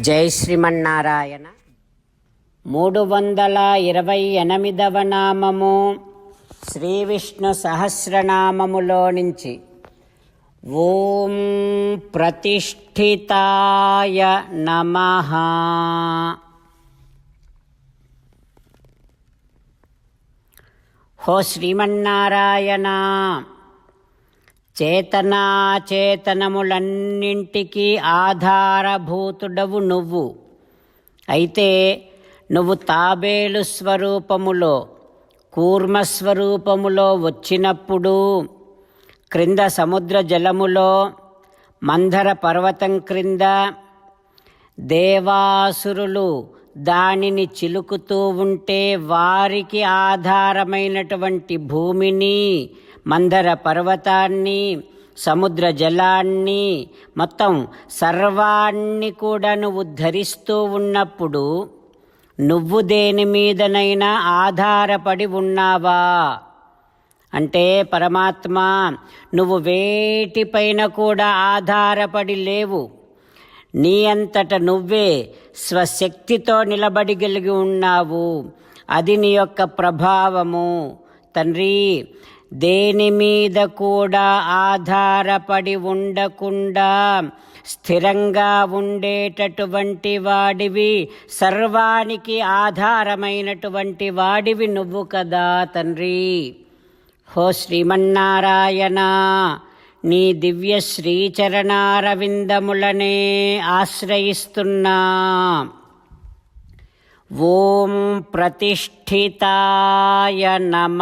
జై శ్రీమన్నారాయణ. మూడు వందల ఇరవై ఎనిమిదవ నామము శ్రీ విష్ణు సహస్రనామములో నుంచి. ఓం ప్రతిష్ఠితాయ నమ. హో శ్రీమన్నారాయణ. చేతనాచేతనములన్నింటికీ ఆధారభూతుడవు నువ్వు. అయితే నువ్వు తాబేలు స్వరూపములో కూర్మస్వరూపములో వచ్చినప్పుడు క్రింద సముద్ర జలములో మందర పర్వతం క్రింద దేవాసురులు దానిని చిలుకుతూ ఉంటే వారికి ఆధారమైనటువంటి భూమిని మందర పర్వతాన్ని సముద్ర జలాన్ని మొత్తం సర్వాన్ని కూడా నువ్వు ధరిస్తూ ఉన్నప్పుడు నువ్వు దేని మీదనైనా ఆధారపడి ఉన్నావా? అంటే పరమాత్మ నువ్వు వేటిపైన కూడా ఆధారపడి లేవు. నీ అంతట నువ్వే స్వశక్తితో నిలబడిగలిగి ఉన్నావు. అది నీ యొక్క ప్రభావము. తండ్రి దేని మీద కూడా ఆధారపడి ఉండకుండా స్థిరంగా ఉండేటటువంటి వాడివి సర్వానికి ఆధారమైనటువంటి వాడివి నువ్వు కదా తండ్రి. హో శ్రీమన్నారాయణ నీ దివ్య శ్రీచరణారవిందములనే ఆశ్రయిస్తున్నా. ఓం ప్రతిష్ఠితాయ నమ.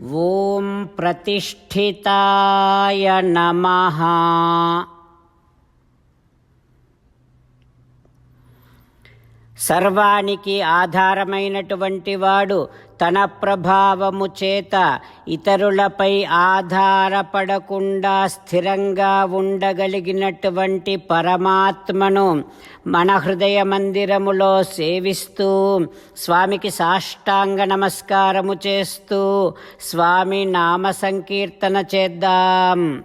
ఓం ప్రతిష్ఠితాయ నమ సర్వానికి ఆధారమైనటువంటి వాడు తన ప్రభావము చేత ఇతరులపై ఆధారపడకుండా స్థిరంగా ఉండగలిగినటువంటి పరమాత్మను మన హృదయ మందిరములో సేవిస్తూ స్వామికి సాష్టాంగ నమస్కారము చేస్తూ స్వామి నామ సంకీర్తన చేద్దాం.